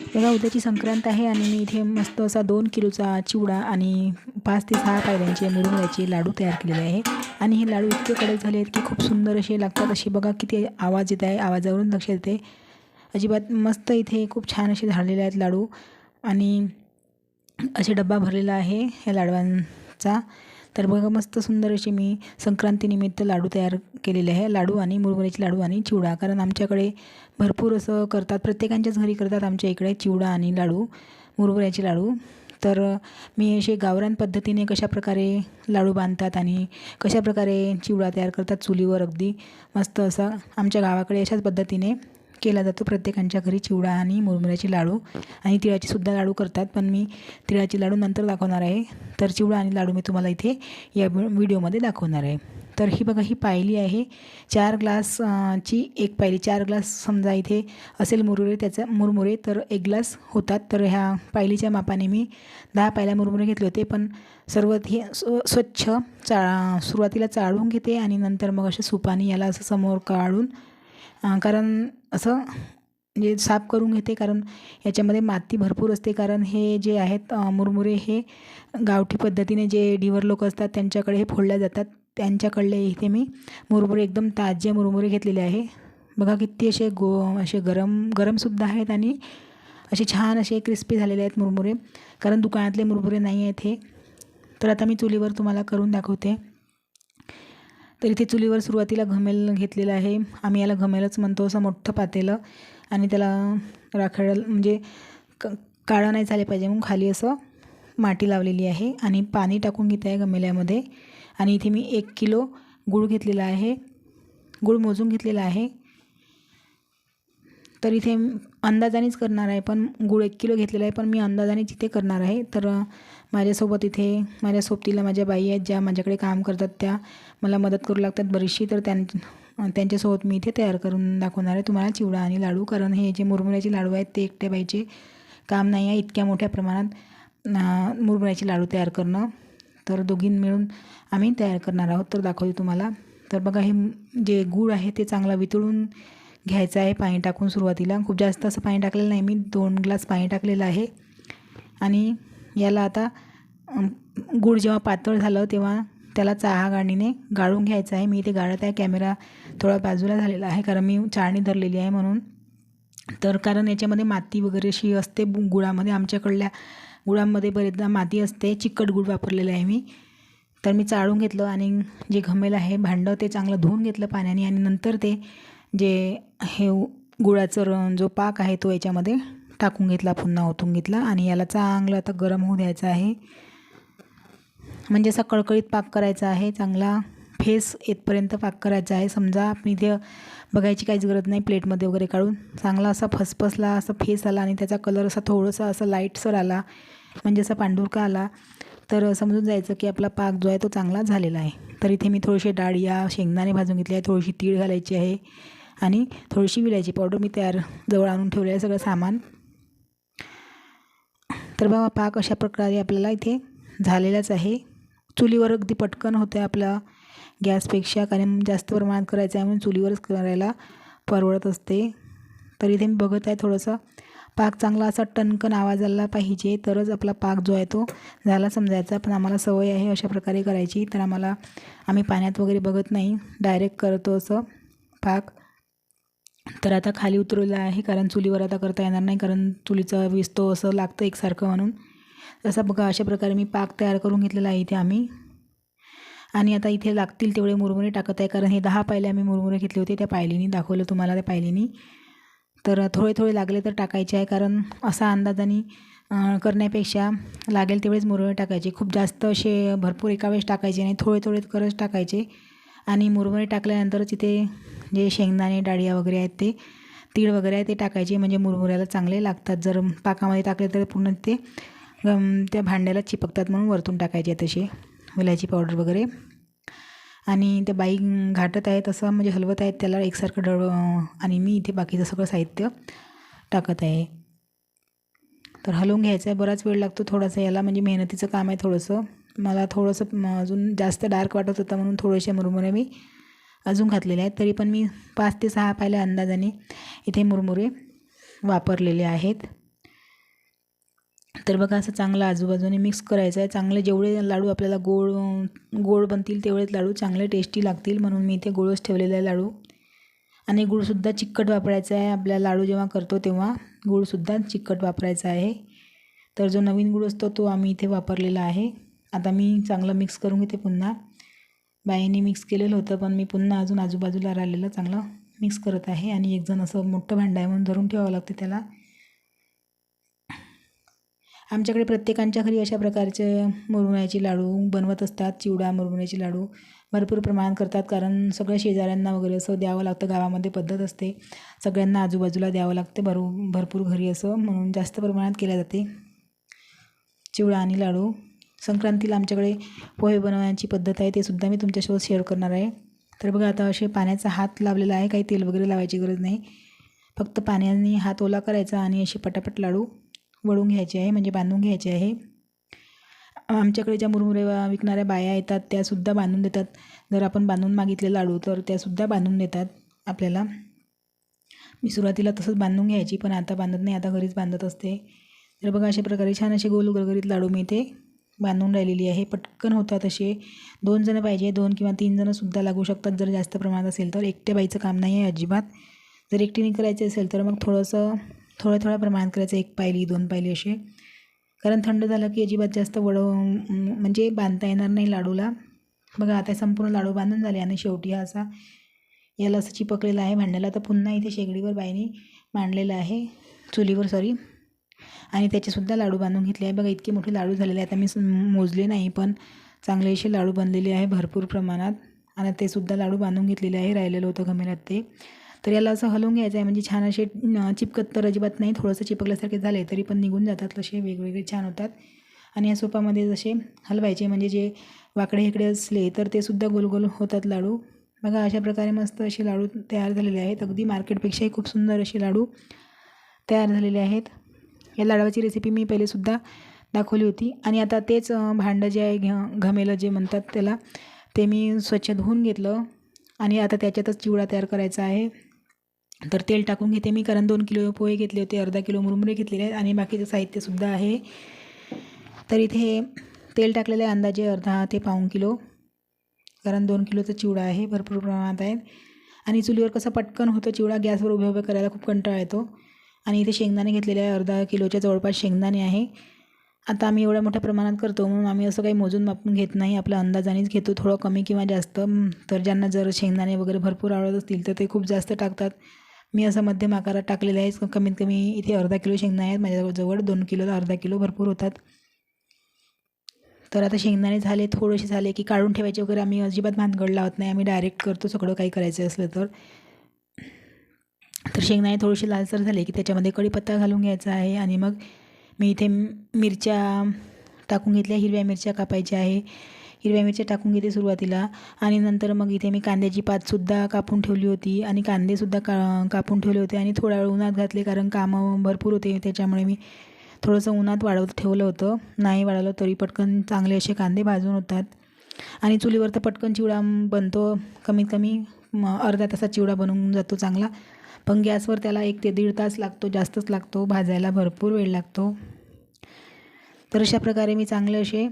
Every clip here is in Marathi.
बघा उद्याची संक्रांत आहे आणि मी इथे मस्त असा दोन किलोचा चिवडा आणि पाच ते सहा पायऱ्यांचे मुरमुऱ्याचे लाडू तयार केलेले आहे. आणि हे लाडू इतके कडक झाले आहेत की खूप सुंदर असे लागतात. असे बघा किती आवाज येत आहे. आवाजावरून लक्षात येते. अजिबात मस्त इथे खूप छान असे झालेले आहेत लाडू. आणि असे डब्बा भरलेला आहे ह्या लाडवांचा. तर बघा मस्त सुंदर असे मी संक्रांतीनिमित्त लाडू तयार केलेले आहे. लाडू आणि मुरमुऱ्याचे लाडू आणि चिवडा. कारण आमच्याकडे भरपूर असं करतात प्रत्येकांच्याच घरी करतात आमच्या इकडे चिवडा आणि लाडू मुरमुऱ्याचे लाडू. तर मी असे गावरान पद्धतीने कशाप्रकारे लाडू बांधतात आणि कशाप्रकारे चिवडा तयार करतात चुलीवर अगदी मस्त असा आमच्या गावाकडे अशाच पद्धतीने केला जातो. प्रत्येकांच्या घरी चिवडा आणि मुरमुऱ्याचे लाडू आणि तिळाचे सुद्धा लाडू करतात. पण मी तिळाचे लाडू नंतर दाखवणार आहे. तर चिवडा आणि लाडू मी तुम्हाला इथे या व्हिडिओमध्ये दाखवणार आहे. तर ही बघा ही पायली आहे. चार ग्लास ची एक पायली. चार ग्लास समजा इथे असेल मुरमुरे त्याचा मुरमुरे तर एक ग्लास होतात. तर ह्या पायलीच्या मापाने मी दहा पायल्या मुरमुरे घेतले होते. पण सर्व हे स्व स्वच्छ चा सुरुवातीला चाळून घेते आणि नंतर मग अशा सुपानी याला असं समोर काढून कारण असं जे साफ करून घेते कारण याच्यामध्ये माती भरपूर असते. कारण हे जे आहेत मुरमुरे हे गावठी पद्धतीने जे डिवर लोक असतात त्यांच्याकडे हे फोडल्या जातात. त्यांच्याकडले इथे मी मुरमुरे एकदम ताजे मुरमुरे घेतलेले आहे. बघा किती असे गो असे गरम गरमसुद्धा आहेत आणि असे छान असे क्रिस्पी झालेले आहेत मुरमुरे. कारण दुकानातले मुरमुरे नाही आहेत हे. तर आता मी चुलीवर तुम्हाला करून दाखवते. तर इथे चुलीवर सुरुवातीला घमेल घेतलेलं आहे. आम्ही याला घमेलच म्हणतो असं मोठं पातेलं आणि त्याला राखड म्हणजे क काळं नाही झाले पाहिजे मग खाली असं माती लावलेली आहे आणि पाणी टाकून घेत आहे गमेल्यामध्ये आणि इथे मी एक किलो गूळ घेतलेला आहे. गूळ मोजून घेतलेला आहे. तर इथे अंदाजानेच करणार आहे पण गूळ एक किलो घेतलेला आहे पण मी अंदाजानेच इथे करणार आहे. तर माझ्यासोबत इथे माझ्या सोबतीला माझ्या बाई आहेत ज्या माझ्याकडे काम करतात त्या मला मदत करू लागतात बरीचशी. तर त्यां त्यांच्यासोबत मी इथे तयार करून दाखवणार आहे. तुम्हाला चिवडा आणि लाडू कारण हे जे मुरमुऱ्याचे लाडू आहेत ते एकट्या बाईचे काम नाही आहे इतक्या मोठ्या प्रमाणात मुरमुऱ्याचे लाडू तयार करणं. तर दोघीं मिळून आम्ही तयार करणार आहोत. तर दाखवते तुम्हाला. तर बघा हे जे गूळ आहे ते चांगला वितळून घ्यायचं आहे पाणी टाकून सुरुवातीला. खूप जास्त असं पाणी टाकलेलं नाही मी दोन ग्लास पाणी टाकलेलं आहे. आणि याला आता गूळ जेव्हा पातळ झालं तेव्हा त्याला चहा गाडीने गाळून घ्यायचं आहे. मी इथे गाळत आहे. कॅमेरा थोडा बाजूला झालेला आहे कारण मी चाळणी धरलेली आहे म्हणून. तर कारण याच्यामध्ये माती वगैरे अशी असते गुळामध्ये. आमच्याकडल्या गुळामध्ये बरेचदा माती असते. चिकट गुळ वापरलेलं आहे मी. तर मी चाळून घेतलं आणि जे घमेल आहे भांडं ते चांगलं धुवून घेतलं पाण्याने आणि नंतर ते जे हे गुळाचं जो पाक आहे तो याच्यामध्ये टाकून घेतला पुन्हा ओतून घेतला आणि याला चांगलं आता गरम होऊ द्यायचं आहे. म्हणजे असा कळकळीत पाक करायचा आहे चांगला फेस येतपर्यंत पाक करायचा आहे. समजा आपण इथे बघायची काहीच गरज नाही प्लेटमध्ये वगैरे काढून. चांगला असा फसफसला असा फेस आला आणि त्याचा कलर असा थोडंसं असं लाईटसर आला म्हणजे असा पांढुरका आला तर समजून जायचं की आपला पाक जो आहे तो चांगला झालेला आहे. तर इथे मी थोडेसे डाळिया शेंगदाणे भाजून घेतले आहे थोडीशी तीळ घालायची आहे. आणि थोडीशी विलायची पावडर मी तयार जवळ आणून ठेवले आहे सगळं सामान. तर बाबा पाक अशा प्रकारे आपल्याला इथे झालेलाच आहे. चुलीवर अगदी पटकन होतं आहे आपला गॅसपेक्षा कारण जास्त प्रमाणात करायचं आहे म्हणून चुलीवरच करायला परवडत असते. तर इथे मी बघत आहे थोडंसं. पाक चांगला असा टणकन आवाज आला पाहिजे तरच आपला पाक जो आहे तो झाला समजायचा. पण आम्हाला सवय आहे अशा प्रकारे करायची तर आम्हाला आम्ही पाण्यात वगैरे बघत नाही. डायरेक्ट करतो असं पाक. तर आता खाली उतरवलं आहे कारण चुलीवर आता करता येणार नाही कारण चुलीचा विस्तो असं लागतं एकसारखं म्हणून. तसं बघा अशा प्रकारे मी पाक तयार करून घेतलेला आहे इथे आम्ही. आणि आता इथे लागतील तेवढे मुरमुरे टाकत आहे कारण हे दहा पायले आम्ही मुरमुरे घेतले होते त्या पायलीनी. दाखवलं तुम्हाला त्या पायलीनी. तर थोडे थोडे लागले तर टाकायचे आहे कारण असा अंदाजाने करण्यापेक्षा लागेल तेवढेच मुरमुरे टाकायचे. खूप जास्त असे भरपूर एका वेळेस टाकायचे नाही थोडे थोडे करत टाकायचे. आणि मुरमुरे टाकल्यानंतरच इथे जे शेंगदाणे डाळिया वगैरे आहेत ते तीळ वगैरे आहे ते टाकायचे. म्हणजे मुरमुऱ्याला चांगले लागतात. जर पाकामध्ये टाकले तर पूर्ण ते त्या भांड्याला चिपकतात म्हणून वरतून टाकायचे तसे विलायची पावडर वगैरे. आणि त्या बाई घाटत आहेत असं म्हणजे हलवत आहेत त्याला एकसारखं डळ आणि मी इथे बाकीचं सगळं साहित्य टाकत आहे. तर हलवून घ्यायचं आहे. बराच वेळ लागतो थोडासा याला म्हणजे मेहनतीचं काम आहे थोडंसं. मला थोडंसं अजून जास्त डार्क वाटत होतं म्हणून थोडेसे मुरमुरे मी अजून घातलेले आहेत. तरी पण मी पाच ते सहा पाहिल्या अंदाजाने इथे मुरमुरे वापरलेले आहेत. तर बघा असं चांगलं आजूबाजूने मिक्स करायचं आहे. चांगले जेवढे लाडू आपल्याला गोड गोड बनतील तेवढेच लाडू चांगले टेस्टी लागतील म्हणून मी इथे गोळच ठेवलेला आहे लाडू. आणि गुळसुद्धा चिकट वापरायचा आहे. आपल्या लाडू जेव्हा करतो तेव्हा गूळसुद्धा चिकट वापरायचा आहे. तर जो नवीन गूळ असतो तो आम्ही इथे वापरलेला आहे. आता मी चांगलं मिक्स करून घेते पुन्हा. बाईने मिक्स केलेलं होतं पण मी पुन्हा अजून आजूबाजूला राहिलेलं चांगलं मिक्स करत आहे. आणि एकजण असं मोठं भांडं आहे म्हणून धरून ठेवावं लागते त्याला. आमच्याकडे प्रत्येकांच्या घरी अशा प्रकारचे मुरमुऱ्याचे लाडू बनवत असतात चिवडा मुरमुऱ्याचे लाडू. भरपूर प्रमाणात करतात कारण सगळ्या शेजाऱ्यांना वगैरे असं द्यावं लागतं गावामध्ये पद्धत असते. सगळ्यांना आजूबाजूला द्यावं लागते भरू भरपूर घरी असं म्हणून जास्त प्रमाणात केल्या जाते. चिवडा आणि लाडू. संक्रांतीला आमच्याकडे पोहे बनवण्याची पद्धत आहे ते सुद्धा मी तुमच्यासोबत शेअर करणार आहे. तर बघा आता असे पाण्याचा हात लावलेला आहे काही तेल वगैरे लावायची गरज नाही. फक्त पाण्याने हात ओला करायचा आणि असे पटापट लाडू वळून घ्यायचे आहे म्हणजे बांधून घ्यायचे आहे. आमच्याकडे ज्या मुरमुरे विकणाऱ्या बाया येतात त्यासुद्धा बांधून देतात. जर आपण बांधून मागितले लाडू तर त्यासुद्धा बांधून देतात आपल्याला. मी सुरुवातीला तसंच बांधून घ्यायची पण आता बांधत नाही आता घरीच बांधत असते. तर बघा अशा प्रकारे छान असे गोल गरगरीत लाडू मिळते. बांधून राहिलेली आहे. पटकन होतात असे. दोन जणं पाहिजे. दोन किंवा तीन जणंसुद्धा लागू शकतात. जर जास्त प्रमाणात असेल तर. एकट्या बाईचं काम नाही आहे अजिबात. जर एकटीने करायचे असेल तर मग थोडंसं थोड्या थोड्या प्रमाणात करायचं. एक पायली दोन पायली असे. कारण थंड झालं की अजिबात जास्त वड म्हणजे बांधता येणार नाही लाडूला. बघा आता संपूर्ण लाडू बांधून झाले आणि शेवटी हा असा याला असं चिपकलेला आहे. भांड्याला तर पुन्हा इथे शेगडीवर बाईने मांडलेलं आहे. चुलीवर सॉरी आणि त्याचेसुद्धा लाडू बांधून घेतले आहे. बघा इतके मोठे लाडू झालेले आहेत. आता मी मोजले नाही पण चांगले असे लाडू बनलेले आहे भरपूर प्रमाणात. आणि ते सुद्धा लाडू बांधून घेतलेले आहे राहिलेलं होतं घमेल्यात ते. तर याला असं हलवून घ्यायचं आहे. म्हणजे छान असे चिपकत तर अजिबात नाही. थोडंसं चिपकल्यासारखे झाले तरी पण निघून जातात. तसे वेगवेगळे छान होतात. आणि या सोपामध्ये जसे हलवायचे म्हणजे जे वाकडे इकडे असले तर ते सुद्धा गोलगोल होतात लाडू. बघा अशा प्रकारे मस्त असे लाडू तयार झालेले आहेत. अगदी मार्केटपेक्षाही खूप सुंदर असे लाडू तयार झालेले आहेत. या लाडवाची रेसिपी मी पहिलेसुद्धा दाखवली होती. आणि आता तेच भांडं जे आहे घ घमेलं जे म्हणतात त्याला ते मी स्वच्छ धुवून घेतलं. आणि आता त्याच्यातच चिवडा तयार करायचा आहे. तर तेल टाकून घेते मी कारण दोन किलो पोहे घेतले होते अर्धा किलो मुरमुरे घेतलेले आहेत आणि बाकीचं साहित्यसुद्धा आहे. तर इथे तेल टाकलेलं आहे अंदाजे अर्धा ते पाऊण किलो. कारण दोन किलोचा चिवडा आहे भरपूर प्रमाणात आहे आणि चुलीवर कसं पटकन होतं चिवडा गॅसवर उभे उभे करायला खूप कंटाळा येतो. आणि इथे शेंगदाणे घेतलेले आहे. अर्धा किलोच्या जवळपास शेंगदाणे आहे. आता आम्ही एवढ्या मोठ्या प्रमाणात करतो म्हणून आम्ही असं काही मोजून मापून घेत नाही. आपला अंदाजानेच घेतो. थोडं कमी किंवा जास्त. तर ज्यांना जर शेंगदाणे वगैरे भरपूर आवडत असतील तर ते खूप जास्त टाकतात. मी असं मध्यम आकारात टाकलेलं आहे कमीत कमी इथे अर्धा किलो शेंगदाणे आहेत. माझ्याजवळ दोन किलोला अर्धा किलो भरपूर होतात. तर आता शेंगदाणे झाले थोडेसे झाले की काढून ठेवायचे वगैरे. आम्ही अजिबात भानगड लावत नाही. आम्ही डायरेक्ट करतो. सगळं काही करायचं असलं तर. तर शेंगदाणे थोडीशी लालसर झाले की त्याच्यामध्ये कढीपत्ता घालून घ्यायचा आहे आणि मग मी इथे मिरच्या टाकून घेतल्या हिरव्या मिरच्या कापायच्या आहे. हिरव्या मिरच्या टाकून घेते सुरुवातीला आणि नंतर मग इथे मी कांद्याची पातसुद्धा कापून ठेवली होती आणि कांदेसुद्धा का कापून ठेवले होते आणि थोडा वेळ उन्हात घातले कारण कामं भरपूर होते त्याच्यामुळे मी थोडंसं उन्हात वाढवत ठेवलं होतं. नाही वाढवलं तरी पटकन चांगले असे कांदे भाजून होतात. आणि चुलीवर तर पटकन चिवडा बनतो. कमीत कमी अर्धा तासात चिवडा बनवून जातो चांगला. पण गॅसवर त्याला एक ते दीड तास लागतो जास्तच लागतो भाजायला भरपूर वेळ लागतो. तर अशा प्रकारे मी चांगले असे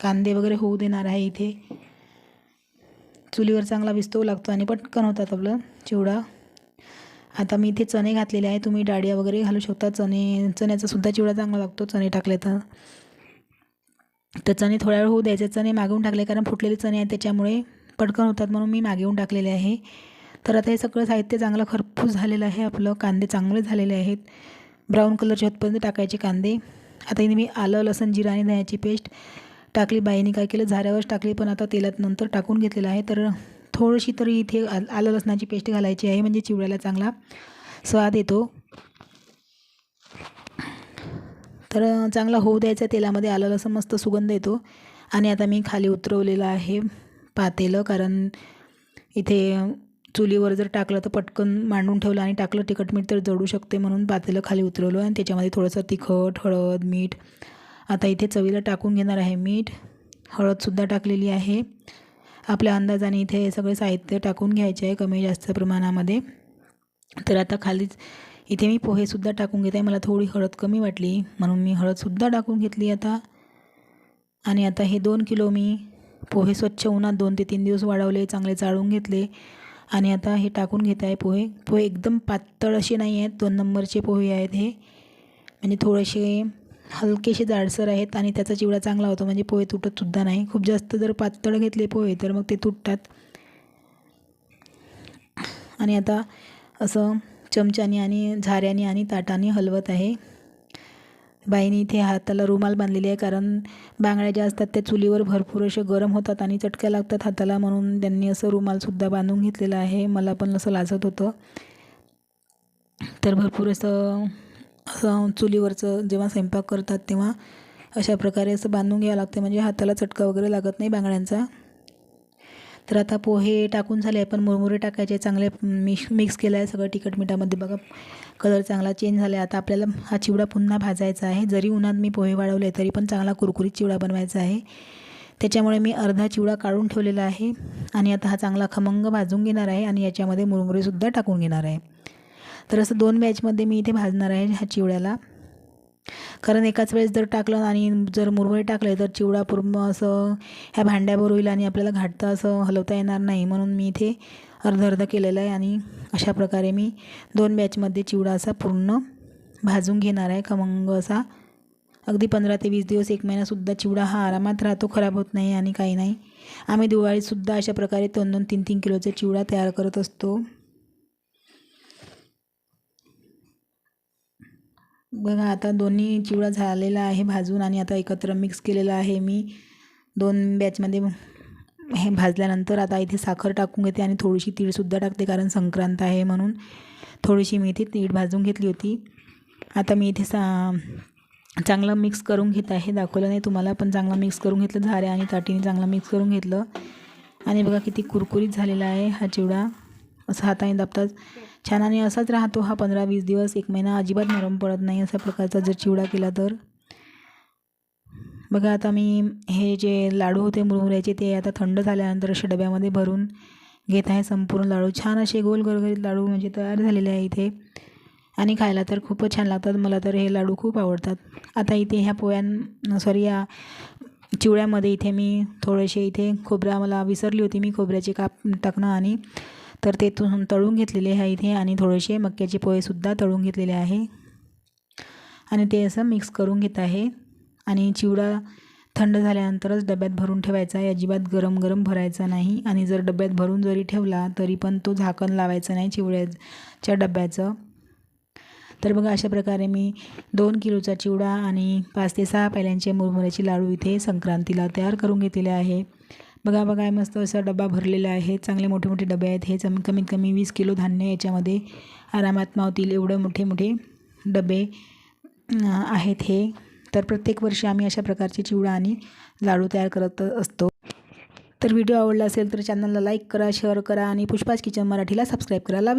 कांदे वगैरे होऊ देणार आहे इथे. चुलीवर चांगला विस्तव लागतो आणि पटकन होतात आपलं चिवडा. आता मी इथे चणे घातलेले आहे. तुम्ही डाळिया वगैरे घालू शकता. चणे चण्याचा सुद्धा चिवडा चांगला लागतो चणे टाकले तर. तर चणे थोड्या वेळ होऊ द्यायचे. चणे मागवून टाकले कारण फुटलेले चणे आहेत त्याच्यामुळे पटकन होतात म्हणून मी मागवून टाकलेले आहे. तर आता हे सगळं साहित्य चांगलं खरपूस झालेलं आहे. आपलं कांदे चांगले झालेले आहेत. ब्राऊन कलरचे होतपर्यंत टाकायचे कांदे. आता इथे मी आलं लसण जिरा आणि दह्याची पेस्ट टाकली. बाईने काय केलं? झाऱ्यावरच टाकली पण आता तेलात नंतर टाकून घेतलेलं आहे. तर थोडीशी तरी इथे आलं लसणाची पेस्ट घालायची आहे म्हणजे चिवड्याला चांगला स्वाद येतो. तर चांगला होऊ द्यायचा तेलामध्ये. आलं लसण मस्त सुगंध येतो. आणि आता मी खाली उतरवलेलं आहे पातेलं कारण इथे चुलीवर जर टाकलं तर पटकन मांडून ठेवलं आणि टाकलं तिखट मीठ तर जळू शकते म्हणून पातेलं खाली उतरवलं आणि त्याच्यामध्ये थोडंसं तिखट हळद मीठ. आता इथे चवीला टाकून घेणार आहे मीठ. हळदसुद्धा टाकलेली आहे. आपल्या अंदाजाने इथे हे सगळे साहित्य टाकून घ्यायचे आहे कमी जास्त प्रमाणामध्ये. तर आता खालीच इथे मी पोहेसुद्धा टाकून घेत. आहे मला थोडी हळद कमी वाटली म्हणून मी हळदसुद्धा टाकून घेतली आता. आणि आता हे दोन किलो मी पोहे स्वच्छ उन्हात दोन ते तीन दिवस वाढवले चांगले चाळून घेतले. आणि आता हे टाकून घेत आहे पोहे. पोहे एकदम पातळ असे नाही आहेत. दोन नंबरचे पोहे आहेत हे. म्हणजे थोडेसे हलकेसे जाडसर आहेत आणि त्याचा चिवडा चांगला होतो. म्हणजे पोहे तुटतसुद्धा नाही. खूप जास्त जर पातळ घेतले पोहे तर मग ते तुटतात. आणि आता असं चमच्याने आणि झाऱ्याने आणि ताटाने हलवत आहे. बाईने इथे हाताला रुमाल बांधलेली आहे कारण बांगड्या ज्या असतात त्या चुलीवर भरपूर असे गरम होतात आणि चटक्या लागतात हाताला म्हणून त्यांनी असं रुमालसुद्धा बांधून घेतलेलं आहे. मला पण असं लाजत होतं. तर भरपूर असं असं चुलीवरचं जेव्हा स्वयंपाक करतात तेव्हा अशा प्रकारे असं बांधून घ्यावं लागते. म्हणजे हाताला चटका वगैरे लागत नाही बांगड्यांचा. तर आता पोहे टाकून झाले पण मुरमुरे टाकायचे चांगले मिक्स मिक्स केलं आहे सगळं तिखट मिठामध्ये. बघा कलर चांगला चेंज झाला आहे. आता आपल्याला हा चिवडा पुन्हा भाजायचा आहे. जरी उन्हात मी पोहे वाढवले तरी पण चांगला कुरकुरीत चिवडा बनवायचा आहे. त्याच्यामुळे मी अर्धा चिवडा काढून ठेवलेला आहे आणि आता हा चांगला खमंग भाजून घेणार आहे आणि याच्यामध्ये मुरमुरेसुद्धा टाकून घेणार आहे. तर असं दोन बॅचमध्ये मी इथे भाजणार आहे ह्या चिवड्याला. कारण एकाच वेळेस जर टाकलं आणि जर मुरमुरे टाकले तर चिवडा पूर्ण असं ह्या भांड्यावर होईल आणि आपल्याला घाटतं असं हलवता येणार नाही. म्हणून मी इथे अर्ध अर्ध केलेलं आहे आणि अशा प्रकारे मी दोन बॅचमध्ये चिवडा असा पूर्ण भाजून घेणार आहे. खमंग असा अगदी पंधरा ते वीस दिवस एक महिनासुद्धा चिवडा हा आरामात राहतो खराब होत नाही आणि काही नाही. आम्ही दिवाळीतसुद्धा अशा प्रकारे दोन दोन तीन तीन किलोचा चिवडा तयार करत असतो. बघा आता दोन्ही चिवडा झालेला आहे भाजून आणि आता एकत्र मिक्स केलेला आहे मी. दोन बॅचमध्ये हे भाजल्यानंतर आता इथे साखर टाकून घेते आणि थोडीशी तीळसुद्धा टाकते कारण संक्रांत आहे म्हणून. थोडीशी मी इथे तीळ भाजून घेतली होती. आता मी इथे सा चांगलं मिक्स करून घेत आहे. दाखवलं नाही तुम्हाला पण चांगलं मिक्स करून घेतलं झाऱ्या आणि ताटीने चांगलं मिक्स करून घेतलं. आणि बघा किती कुरकुरीत झालेला आहे हा चिवडा. असं हाताने दाबतात. छान आणि असाच राहतो हा पंधरा वीस दिवस. एक महिना अजिबात नरम पडत नाही अशा प्रकारचा जर चिवडा केला तर. बघा आता मी हे जे लाडू होते मुरमुऱ्याचे ते आता थंड झाल्यानंतर असे डब्यामध्ये भरून घेत आहे संपूर्ण लाडू. छान असे गोल गरगरीत लाडू म्हणजे तयार झालेले आहे इथे. आणि खायला तर खूपच छान लागतात. मला तर हे लाडू खूप आवडतात. आता इथे ह्या पोह्यां सॉरी या चिवड्यामध्ये इथे मी थोडेसे इथे खोबरा मला विसरली होती. मी खोबऱ्याचे काप टाकणं आणि तर ते तळून घेतलेले आहे इथे आणि थोडेसे मक्याचे पोहेसुद्धा तळून घेतलेले आहे. आणि ते असं मिक्स करून घेत आहे. आणि चिवडा थंड झाल्यानंतरच डब्यात भरून ठेवायचा आहे. अजिबात गरम गरम भरायचा नाही. आणि जर डब्यात भरून जरी ठेवला तरी पण तो झाकण लावायचं नाही चिवड्याच्या डब्याचं. तर बघा अशा प्रकारे मी दोन किलोचा चिवडा आणि पाच ते सहा पायल्यांचे मुरमुऱ्याचे लाडू इथे संक्रांतीला तयार करून घेतलेले आहे. बघा बघा मस्त असा डबा भरलेला आहे. चांगले मोठे मोठे डबे आहेत. हे चम कमीत कमी वीस किलो धान्य याच्यामध्ये. आरामात मावतील एवढे मोठे मोठे डबे आहेत हे. तर प्रत्येक वर्षी आम्ही अशा प्रकारचे चिवडा आणि लाडू तयार करत असतो. तर व्हिडिओ आवडला असेल तर चॅनलला लाईक करा शेअर करा आणि पुष्पाज किचन मराठीला सबस्क्राईब करायला